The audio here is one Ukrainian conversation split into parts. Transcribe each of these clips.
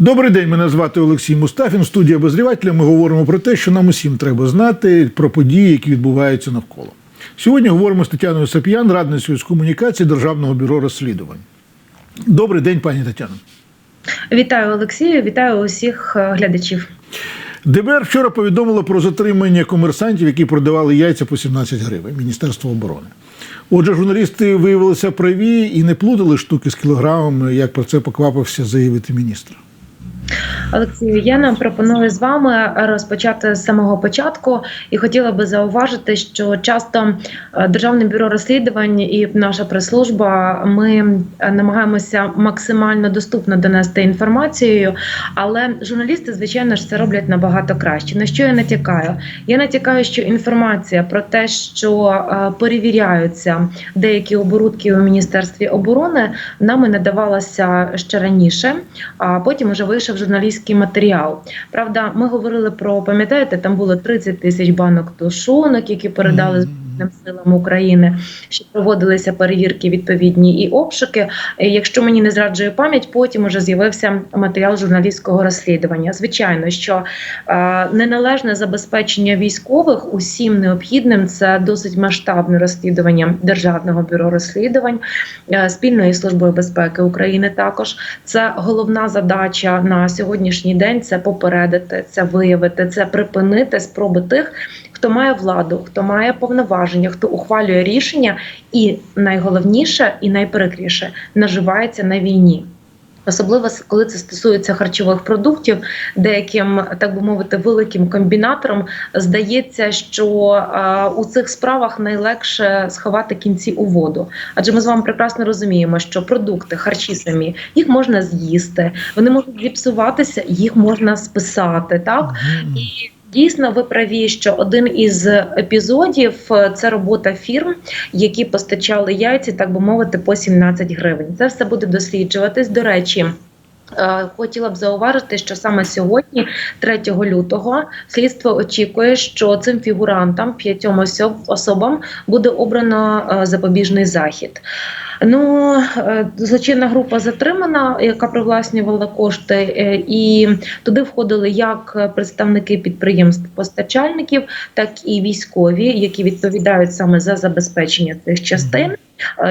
Добрий день, мене звати Олексій Мустафін. Студія обозрівателя. Ми говоримо про те, що нам усім треба знати про події, які відбуваються навколо. Сьогодні говоримо з Тетяною Сап'ян, радницею з комунікації Державного бюро розслідувань. Добрий день, пані Тетяно. Вітаю Олексію, вітаю усіх е, глядачів. ДБР вчора повідомило про затримання комерсантів, які продавали яйця по 17 гривень Міністерство оборони. Отже, журналісти виявилися праві і не плутали штуки з кілограмами, як про це поквапився заявити міністр. Олексію, я нам пропоную з вами розпочати з самого початку і хотіла би зауважити, що часто е, Державне бюро розслідувань і наша прес-служба ми е, намагаємося максимально доступно донести інформацію, але журналісти, звичайно ж, це роблять набагато краще. На що я натякаю? Я натякаю, що інформація про те, що е, перевіряються деякі оборудки у міністерстві оборони, нами надавалася ще раніше, а потім вже вийшов журналістський матеріал. Правда, ми говорили про пам'ятаєте, там було 30 тисяч банок тушонок, які передали Збройним силам України, що проводилися перевірки відповідні і обшуки. Якщо мені не зраджує пам'ять, потім уже з'явився матеріал журналістського розслідування. Звичайно, що е, неналежне забезпечення військових усім необхідним це досить масштабне розслідування Державного бюро розслідувань е, спільної служби безпеки України. Також це головна задача на сьогоднішній день. Це попередити, це виявити, це припинити спроби тих, хто має владу, хто має повноваження, хто ухвалює рішення, і найголовніше і найприкріше наживається на війні. Особливо коли це стосується харчових продуктів, деяким, так би мовити, великим комбінаторам здається, що е, у цих справах найлегше сховати кінці у воду. Адже ми з вами прекрасно розуміємо, що продукти, харчі самі їх можна з'їсти, вони можуть зіпсуватися, їх можна списати. Так і Дійсно, ви праві, що один із епізодів е, це робота фірм, які постачали яйці, так би мовити, по 17 гривень. Це все буде досліджуватись. До речі. Е, Хотіла б зауважити, що саме сьогодні, 3 лютого, слідство очікує, що цим фігурантам, п'ятьом особ- особам, буде обрано е, запобіжний захід. Ну, е, злочинна група затримана, яка привласнювала кошти, і туди входили як представники підприємств-постачальників, так і військові, які відповідають саме за забезпечення цих частин.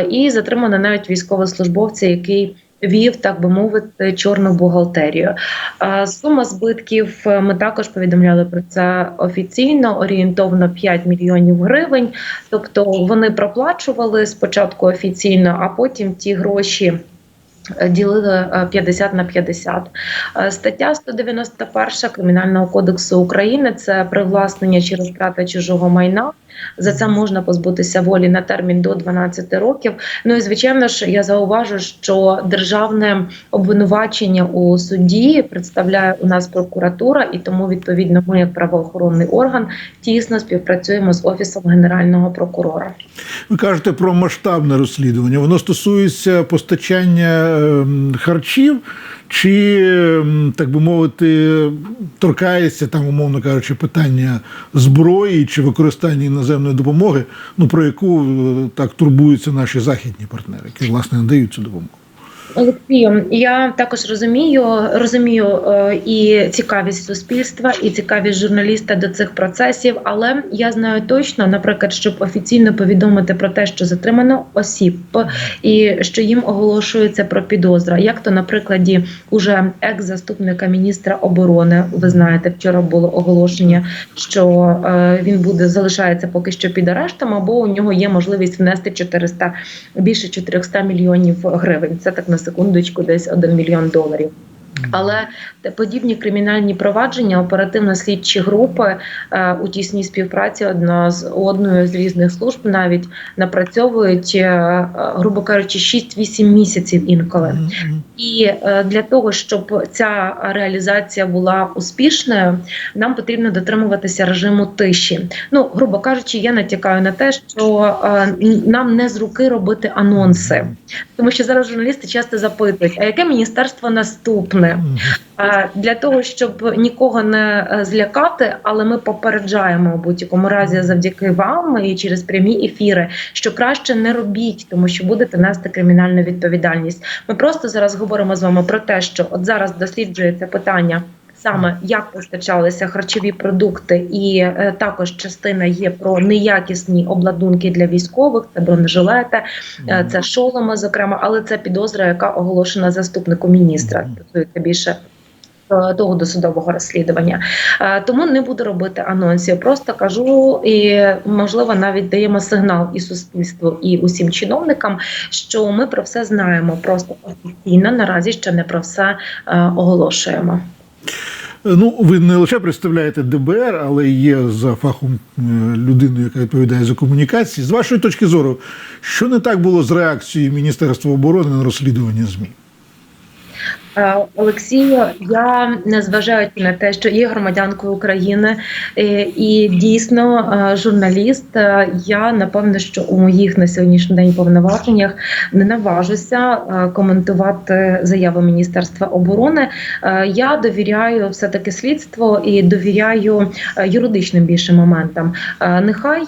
І затримано навіть військовослужбовця, який вів, так би мовити, чорну бухгалтерію. Е, Сума збитків е, ми також повідомляли про це офіційно, орієнтовно 5 мільйонів гривень. Тобто вони проплачували спочатку офіційно, а потім ті гроші. е, Ділили е, 50 на 50. Е, Стаття 191 Кримінального кодексу України це привласнення чи розтрата чужого майна. За це можна позбутися волі на термін до 12 років. Ну і звичайно ж, я зауважу, що державне обвинувачення у суді представляє у нас прокуратура, і тому відповідно ми, як правоохоронний орган, тісно співпрацюємо з офісом генерального прокурора. Ви кажете про масштабне розслідування. Воно стосується постачання ем, харчів, чи, ем, так би мовити, торкається там, умовно кажучи, питання зброї чи використання іноземної допомоги, ну про яку е, так турбуються наші західні партнери, які власне надають цю допомогу. Олексію, я також розумію, розумію е, і цікавість суспільства, і цікавість журналіста до цих процесів. Але я знаю точно, наприклад, щоб офіційно повідомити про те, що затримано осіб, і що їм оголошується про підозра. Як то, на прикладі, уже екс-заступника міністра оборони, ви знаєте, вчора було оголошення, що е, він буде залишається поки що під арештом, або у нього є можливість внести 400, більше 400 мільйонів гривень. Це так на секундочку, десь 1 мільйон доларів. Але подібні кримінальні провадження, оперативно-слідчі групи е, у тісній співпраці одна з одною з різних служб навіть напрацьовують, е, е, грубо кажучи, 6-8 місяців інколи. І е, для того, щоб ця реалізація була успішною, нам потрібно дотримуватися режиму тиші. Ну, грубо кажучи, я натякаю на те, що е, нам не з руки робити анонси, тому що зараз журналісти часто запитують, а яке міністерство наступне? Е, Для того, щоб нікого не е, злякати, але ми попереджаємо у будь-якому разі завдяки вам і через прямі ефіри, що краще не робіть, тому що будете нести кримінальну відповідальність. Ми просто зараз говоримо з вами про те, що от зараз досліджується питання. Саме як постачалися харчові продукти, і е, також частина є про неякісні обладунки для військових, це бронежилети, е, це шоломи, зокрема, але це підозра, яка оголошена заступнику міністра. Стосується більше е, того досудового розслідування. Е, Тому не буду робити анонсів. Просто кажу, і можливо навіть даємо сигнал і суспільству, і усім чиновникам, що ми про все знаємо. Просто офіційно наразі ще не про все е, оголошуємо. Ну, ви не лише представляєте ДБР, але є за фахом е, людиною, яка відповідає за комунікації. З вашої точки зору, що не так було з реакцією Міністерства оборони на розслідування ЗМІ? Е, Олексію, я незважаючи на те, що є громадянкою України е, і дійсно е, журналіст, я напевно, що у моїх на сьогоднішній день повноваженнях не наважуся коментувати заяви Міністерства оборони. Я довіряю все таки слідству і довіряю юридичним більше моментам. Нехай.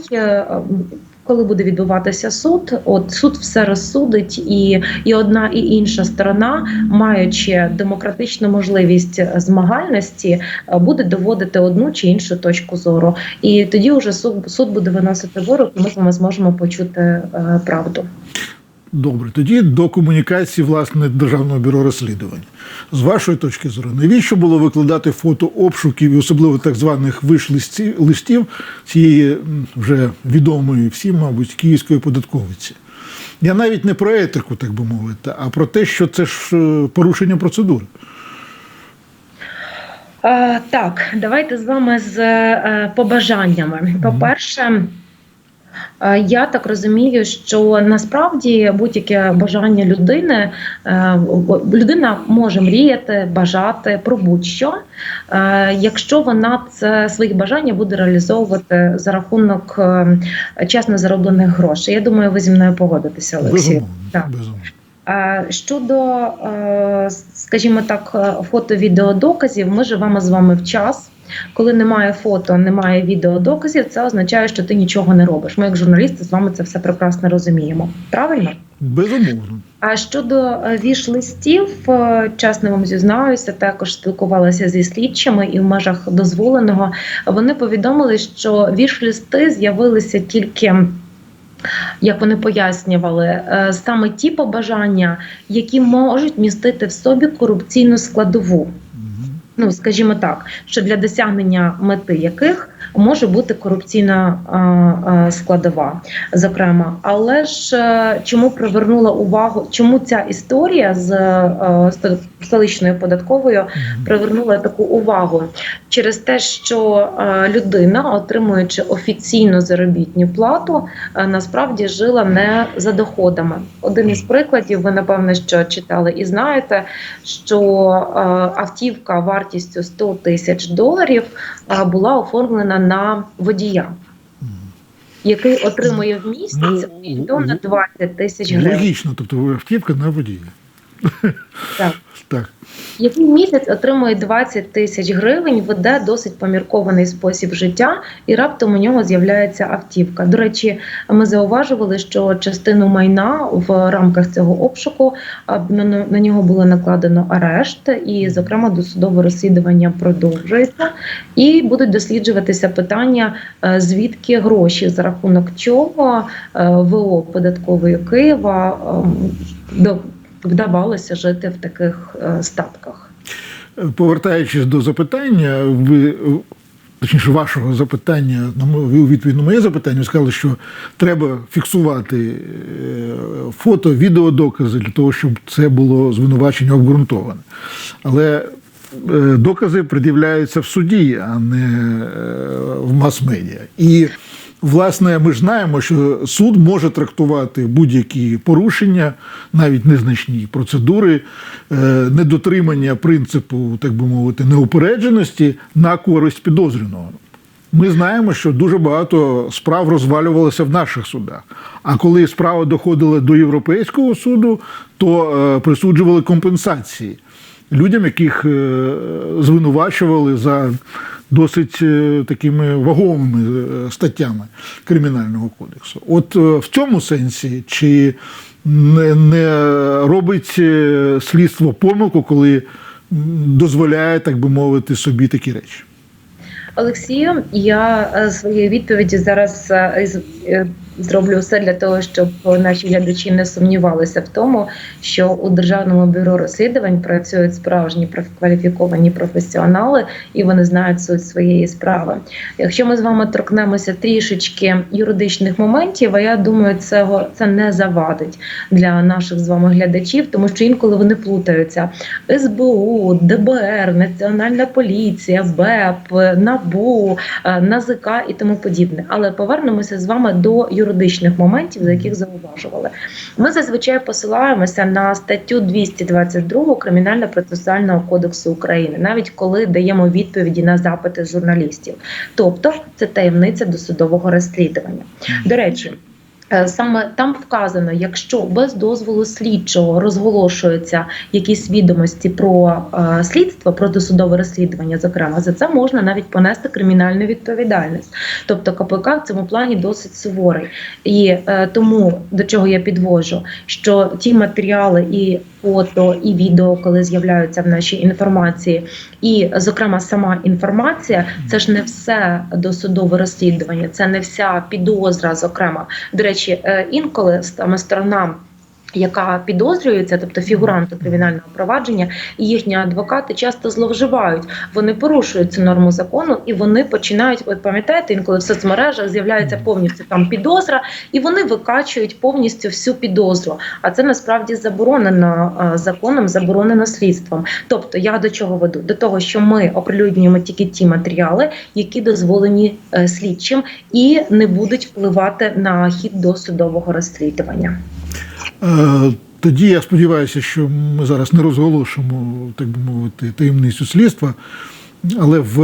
Коли буде відбуватися суд, от суд все розсудить, і, і одна і інша сторона, маючи демократичну можливість змагальності, е, буде доводити одну чи іншу точку зору. І тоді вже суд, суд буде виносити вирок, і ми з вами зможемо почути е, правду. Добре, тоді до комунікації власне Державного бюро розслідувань. З вашої точки зору, навіщо було викладати фото обшуків і особливо так званих виш-листів цієї вже відомої всім, мабуть, київської податковиці? Я навіть не про етику, так би мовити, а про те, що це ж е, порушення процедури. Так, давайте з вами з е, побажаннями. По-перше, е, я так розумію, що насправді будь-яке бажання людини е, людина може мріяти, бажати про будь-що, е, якщо вона це свої бажання буде реалізовувати за рахунок е, чесно зароблених грошей. Я думаю, ви зі мною погодитеся, Олексій. Безумовно. Е, Щодо, е, скажімо так, е, фото-відеодоказів, ми живемо з вами в час. Коли немає фото, немає відеодоказів, це означає, що ти нічого не робиш. Ми, як журналісти, з вами це все прекрасно розуміємо. Правильно? Безумовно. А щодо е, віш-листів, е, чесно вам зізнаюся, також спілкувалася зі слідчими і в межах дозволеного. Вони повідомили, що віш-листи з'явилися тільки. Як вони пояснювали, е, саме ті побажання, які можуть містити в собі корупційну складову. Ну скажімо так, що для досягнення мети яких може бути корупційна е, е, складова, зокрема. Але ж е, чому привернула увагу, чому ця історія з столичною податковою привернула таку увагу через те, що людина, отримуючи офіційну заробітну плату, насправді жила не за доходами. Один із прикладів, ви напевно що читали і знаєте, що автівка вартістю 100 тисяч доларів була оформлена на водія. Який отримує в місяць Ну, на 20 тисяч гривень. Логічно, тобто автівка на водія. Так. Так. який місяць отримує 20 тисяч гривень, веде досить поміркований спосіб життя, і раптом у нього з'являється автівка. До речі, ми зауважували, що частину майна в рамках цього обшуку на, нього було накладено арешт, і, зокрема, досудове розслідування продовжується, і будуть досліджуватися питання, е, звідки гроші за рахунок чого е, ВО податкової Києва ем, до вдавалося жити в таких е, статках. Повертаючись до запитання, ви точніше вашого запитання, на у відповідь на моє запитання сказали, що треба фіксувати е, фото, відеодокази для того, щоб це було звинувачення обґрунтоване. Але е, докази пред'являються в суді, а не е, в мас-медіа. І Власне, ми ж знаємо, що суд може трактувати будь-які порушення, навіть незначні процедури, е, недотримання принципу, так би мовити, неупередженості на користь підозрюваного. Ми знаємо, що дуже багато справ розвалювалося в наших судах. А коли справа доходила до Європейського суду, то е, присуджували компенсації. людям, яких е, звинувачували за досить е, такими вагомими е, статтями Кримінального кодексу. От е, в цьому сенсі, чи не, не робить слідство помилку, коли дозволяє, так би мовити, собі такі речі? Олексію, я своєю відповіді зараз зроблю все для того, щоб наші глядачі не сумнівалися в тому, що у державному бюро розслідувань працюють справжні кваліфіковані професіонали, і вони знають суть своєї справи. Якщо ми з вами торкнемося трішечки юридичних моментів, а я думаю, цього це не завадить для наших з вами глядачів, тому що інколи вони плутаються. СБУ, ДБР, Національна поліція, БЕП, НАБУ, е, НАЗК і тому подібне. Але повернемося з вами до юридичних моментів, за яких зауважували. Ми зазвичай посилаємося на статтю 222 Кримінально-процесуального кодексу України, навіть коли даємо відповіді на запити журналістів. Тобто це таємниця досудового розслідування. До речі. Е, Саме там вказано, якщо без дозволу слідчого розголошуються якісь відомості про е, слідство, про досудове розслідування, зокрема, за це можна навіть понести кримінальну відповідальність. Тобто КПК в цьому плані досить суворий. І е, тому до чого я підвожу, що ті матеріали і фото, і відео, коли з'являються в нашій інформації, і, зокрема, сама інформація, це ж не все досудове розслідування, це не вся підозра, зокрема. До речі, е, інколи саме сторона. Яка підозрюється, тобто фігуранти кримінального провадження, і їхні адвокати часто зловживають. Вони порушують цю норму закону, і вони починають. Ви пам'ятаєте, інколи в соцмережах з'являється повністю там підозра, і вони викачують повністю всю підозру. А це насправді заборонено е, законом, заборонено слідством. Тобто, я до чого веду? До того, що ми оприлюднюємо тільки ті матеріали, які дозволені е, слідчим, і не будуть впливати на хід досудового розслідування. Е, Тоді я сподіваюся, що ми зараз не розголошимо, так би мовити, таємницю слідства. Але в,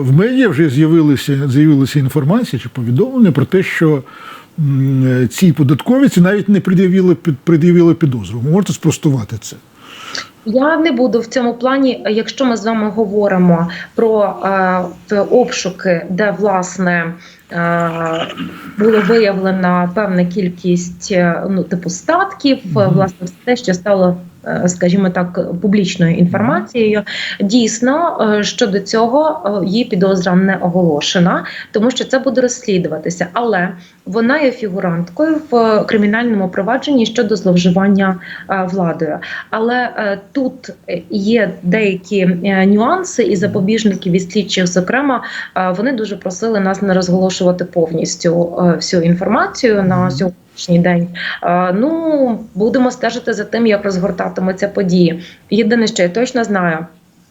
в медіа вже з'явилася, з'явилася інформація чи повідомлення про те, що ці податковіці навіть не пред'явили, пред'явили підозру. Ви можете спростувати це? Я не буду в цьому плані, якщо ми з вами говоримо про е, обшуки, де власне було виявлена певна кількість е, ну, типу статків, власне, все те, що стало. Е, Скажімо так, публічною інформацією, дійсно е, щодо цього е, її підозра не оголошена, тому що це буде розслідуватися. Але вона є фігуранткою в кримінальному провадженні щодо зловживання владою. Але тут є деякі нюанси і запобіжники від слідчих, зокрема, вони дуже просили нас не розголошувати повністю всю інформацію на Мгм. День. Ну будемо стежити за тим, як розгортатимуться події. Єдине, що я точно знаю.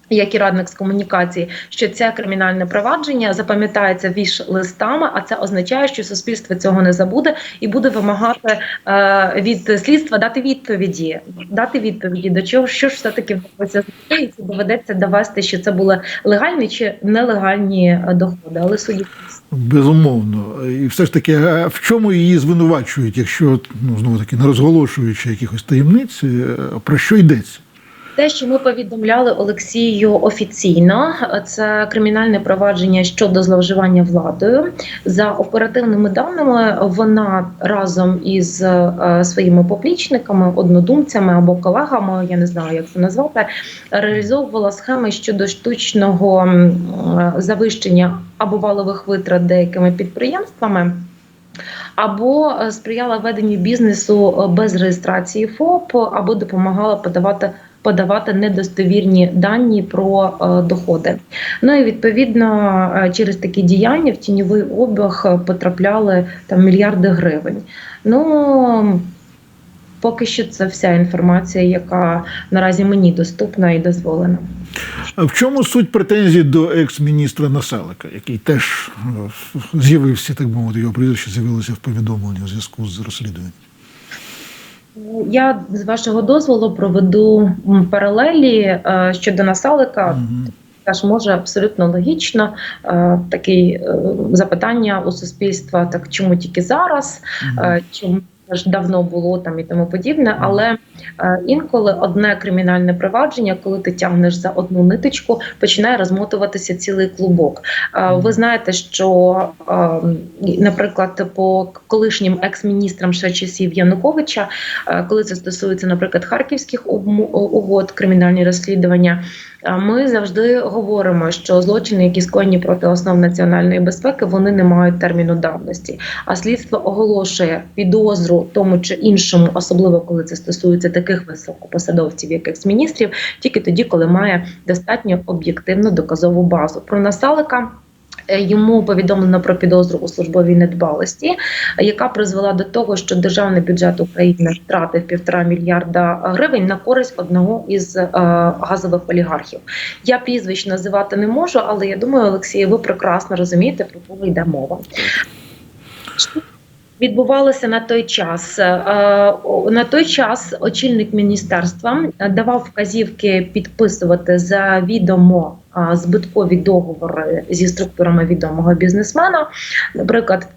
Як і радник з комунікації, що це кримінальне провадження запам'ятається віж листами, а це означає, що суспільство цього не забуде і буде вимагати е, від слідства дати відповіді, дати відповіді до чого, що ж все таки вдалося і чи доведеться довести, що це були легальні чи нелегальні е, доходи. Але судді Безумовно. І все ж таки, в чому її звинувачують, якщо ну, знову таки не розголошуючи якихось таємниць, е, про що йдеться? Те, що ми повідомляли Олексію офіційно, це кримінальне провадження щодо зловживання владою. За оперативними даними, вона разом із е, своїми поплічниками, однодумцями або колегами, я не знаю, як це назвати, реалізовувала схеми щодо штучного е, завищення або валових витрат деякими підприємствами. Або е, сприяла веденню бізнесу без реєстрації ФОП, або допомагала подавати подавати недостовірні дані про е, доходи. Ну і відповідно е, через такі діяння в тіньовий обіг потрапляли там мільярди гривень. Ну поки що це вся інформація, яка наразі мені доступна і дозволена. А в чому суть претензій до екс-міністра Насалика, який теж е, з'явився, так би мовити, його прізвище з'явилося в повідомленні у зв'язку з розслідуванням? Я з вашого дозволу проведу паралелі е, щодо насалика. Мгм. Теж може абсолютно логічно е, таке запитання у суспільства: так чому тільки зараз? Е, Чому ж давно було там і тому подібне. Але е, інколи одне кримінальне провадження, коли ти тягнеш за одну ниточку, починає розмотуватися цілий клубок. Е, ви знаєте, що, е, наприклад, по колишнім екс-міністрам ще часів Януковича, е, коли це стосується, наприклад, харківських угод, кримінальні розслідування. Ми завжди говоримо, що злочини, які скоєні проти основ національної безпеки, вони не мають терміну давності. А слідство оголошує підозру тому чи іншому, особливо коли це стосується таких високопосадовців, як екс-міністрів, тільки тоді, коли має достатньо об'єктивну доказову базу. Про Насалика йому повідомлено про підозру у службовій недбалості, яка призвела до того, що державний бюджет України втратив півтора мільярда гривень на користь одного із е, газових олігархів. Я прізвищ називати не можу, але я думаю, Олексій, ви прекрасно розумієте, про кого йде мова. Відбувалося на той час. Е, На той час очільник міністерства давав вказівки підписувати за відомо збиткові договори зі структурами відомого бізнесмена. Наприклад,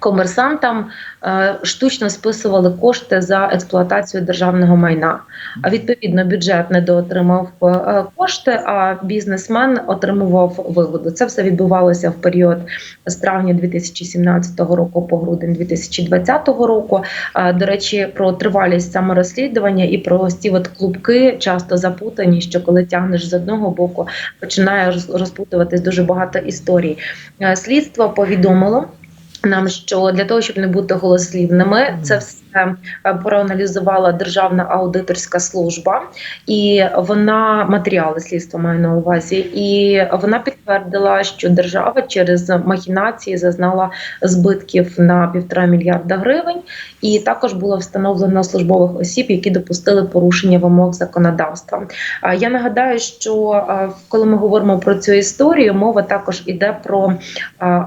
комерсантам е, штучно списували кошти за експлуатацію державного майна. А відповідно бюджет недоотримав е, кошти, а бізнесмен отримував вигоду. Це все відбувалося в період з травня 2017 року по грудень 2020 року. Е, До речі, про тривалість саморозслідування і про ці от клубки часто запутані, що коли тягнеш з одного боку, починає роз- розпутуватись дуже багато історій. Слідство повідомило. Нам що для того, щоб не бути голослівними, це все е, проаналізувала Державна аудиторська служба, і вона матеріали слідства має на увазі, і вона підтвердила, що держава через махінації зазнала збитків на півтора мільярда гривень, і також було встановлено службових осіб, які допустили порушення вимог законодавства. Я нагадаю, що коли ми говоримо про цю історію, мова також іде про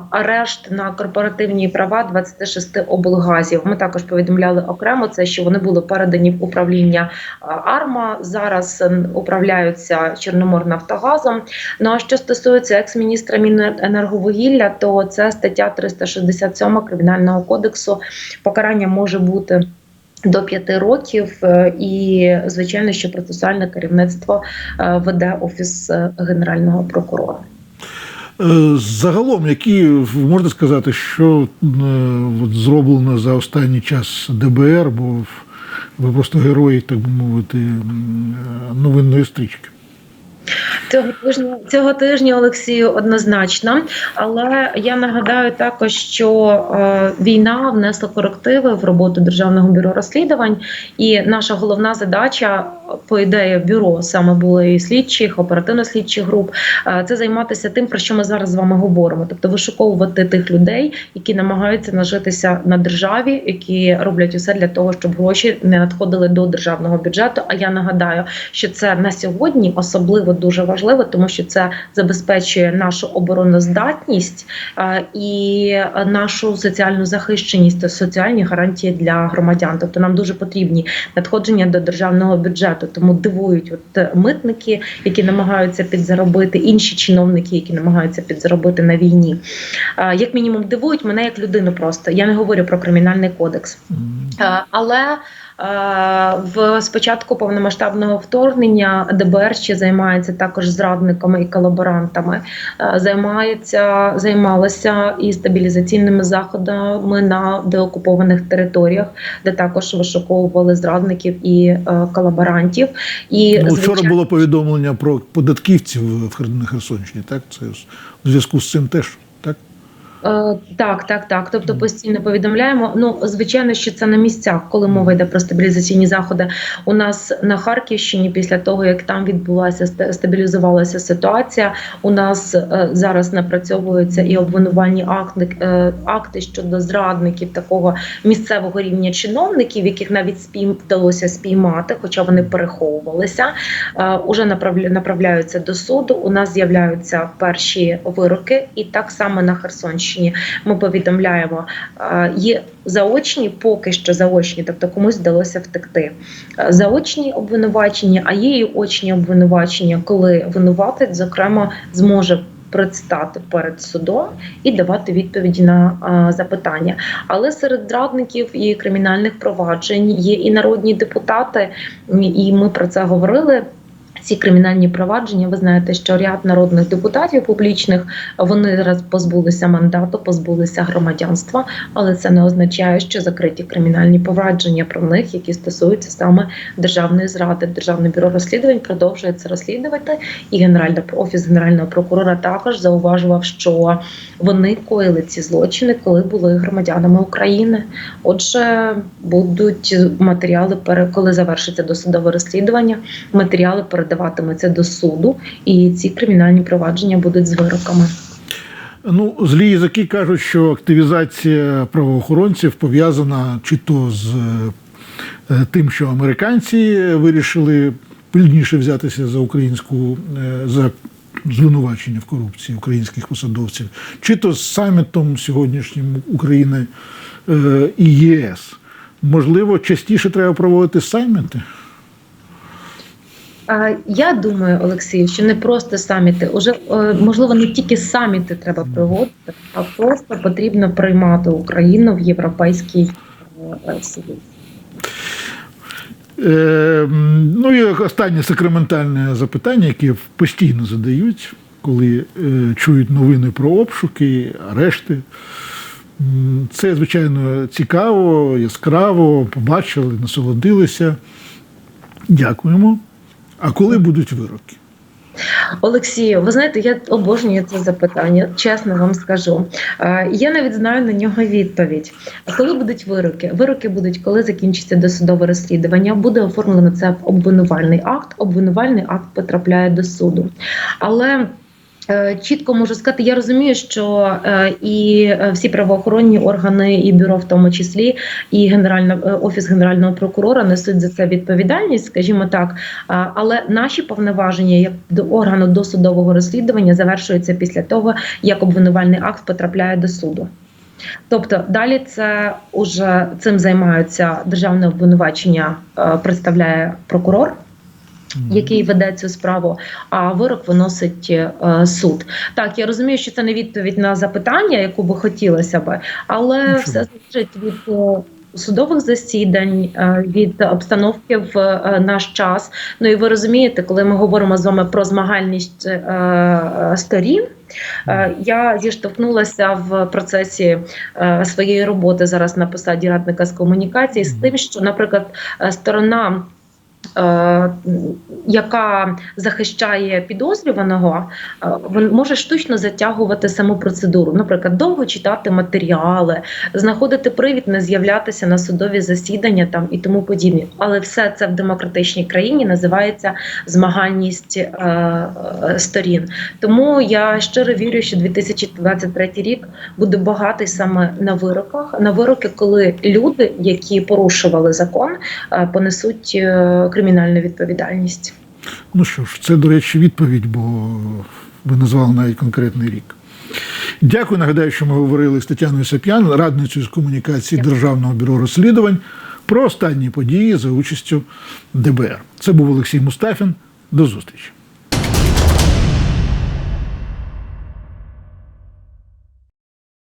арешт на корпоративні права 26 облгазів. Ми також повідомляли окремо це, що вони були передані в управління е, АРМА. Зараз е, управляються Чорноморнафтогазом. Ну а що стосується екс-міністра Міненерговугілля, то це стаття 367 кримінального кодексу. Покарання може бути. До п'яти років, е, і звичайно, що процесуальне керівництво е, веде офіс генерального прокурора. Е, Загалом, які можна сказати, що е, от, зроблено за останній час ДБР, бо ви просто герої, так би мовити, е, новинної стрічки. Цього тижня цього тижня Олексію однозначно, але я нагадаю також, що е, війна внесла корективи в роботу державного бюро розслідувань, і наша головна задача, по ідеї бюро, саме було і слідчих, оперативно-слідчих груп, е, це займатися тим, про що ми зараз з вами говоримо, тобто вишуковувати тих людей, які намагаються нажитися на державі, які роблять усе для того, щоб гроші не надходили до державного бюджету. А я нагадаю, що це на сьогодні особливо дуже важливо, тому що це забезпечує нашу обороноздатність і нашу соціальну захищеність та соціальні гарантії для громадян. Тобто нам дуже потрібні надходження до державного бюджету. Тому дивують от е, митники, які намагаються підзаробити, інші чиновники, які намагаються підзаробити на війні. Як мінімум, дивують мене як людину. Просто я не говорю про кримінальний кодекс. Але в спочатку повномасштабного вторгнення ДБР ще займається також зрадниками і колаборантами, Е, займається займалася і стабілізаційними заходами на деокупованих територіях, де також вишуковували зрадників і е, колаборантів. І Ну, вчора звичайно, було повідомлення про податківців в Хер- Херсонщині, так? Це в зв'язку з цим теж, так? Е, Так, так, так. Тобто постійно повідомляємо. Ну, звичайно, що це на місцях, коли мова йде про стабілізаційні заходи. У нас на Харківщині, після того як там відбулася стабілізувалася ситуація, у нас е, зараз напрацьовуються і обвинувальні акти, е, акти щодо зрадників такого місцевого рівня чиновників, яких навіть спійм вдалося спіймати, хоча вони переховувалися. Е, Уже направля- направляються до суду. У нас з'являються перші вироки, і так само на Херсонщині ми повідомляємо, є заочні, поки що заочні, тобто комусь вдалося втекти. Заочні обвинувачення, а є і очні обвинувачення, коли винуватець, зокрема, зможе предстати перед судом і давати відповіді на а, запитання. Але серед зрадників і кримінальних проваджень є і народні депутати, і ми про це говорили. Ці кримінальні провадження, ви знаєте, що ряд народних депутатів публічних вони зараз позбулися мандату, позбулися громадянства, але це не означає, що закриті кримінальні провадження про них, які стосуються саме державної зради. Державне бюро розслідувань продовжує це розслідувати. І генеральна офіс генерального прокурора також зауважував, що вони коїли ці злочини, коли були громадянами України. Отже, будуть матеріали коли завершиться досудове розслідування. Матеріали передаватимуться до суду, і ці кримінальні провадження будуть з вироками. Ну, злі язики кажуть, що активізація правоохоронців пов'язана чи то з е, тим, що американці вирішили пильніше взятися за українську е, за звинувачення в корупції українських посадовців, чи то з самітом сьогоднішнім України е, і ЄС. Можливо, частіше треба проводити саміти. Я думаю, Олексій, що не просто саміти, уже е, можливо не тільки саміти треба проводити, а просто потрібно приймати Україну в Європейський е, Союз. Е, ну і останнє сакраментальне запитання, яке постійно задають, коли е, чують новини про обшуки, арешти. Це, звичайно, цікаво, яскраво, побачили, насолодилися. Дякуємо. А коли будуть вироки? Олексію, ви знаєте, я обожнюю це запитання, чесно вам скажу. Е, Я навіть знаю на нього відповідь. Коли будуть вироки? Вироки будуть, коли закінчиться досудове розслідування. Буде оформлено це обвинувальний акт. Обвинувальний акт потрапляє до суду. Але Чітко можу сказати, я розумію, що е, і е, всі правоохоронні органи, і бюро, в тому числі, і генеральна е, офіс генерального прокурора несуть за це відповідальність, скажімо так. Але наші повноваження як до органу досудового розслідування завершуються після того, як обвинувальний акт потрапляє до суду. Тобто далі це уже цим займаються державне обвинувачення, е, представляє прокурор. Який веде цю справу, а вирок виносить е, суд. Так, я розумію, що це не відповідь на запитання, яку би хотілося би, але Нічого. все залежить від е, судових засідань, е, від обстановки в е, наш час. Ну і ви розумієте, коли ми говоримо з вами про змагальність е, сторін. Я зіштовхнулася в процесі своєї роботи зараз на посаді радника з комунікації з тим, що, наприклад, сторона. Е, Яка захищає підозрюваного, е, він може штучно затягувати саму процедуру, наприклад, довго читати матеріали, знаходити привід, не з'являтися на судові засідання там і тому подібне. Але все це в демократичній країні називається змагальність е, е, сторін. Тому я щиро вірю, що 2023 рік буде багатий саме на вироках, на вироки, коли люди, які порушували закон, е, понесуть кримінальну відповідальність. Ну що ж, це, до речі, відповідь, бо ви назвали навіть конкретний рік. Дякую. Нагадаю, що ми говорили з Тетяною Сап'ян, радницею з комунікації Державного бюро розслідувань, про останні події за участю ДБР. Це був Олексій Мустафін. До зустрічі.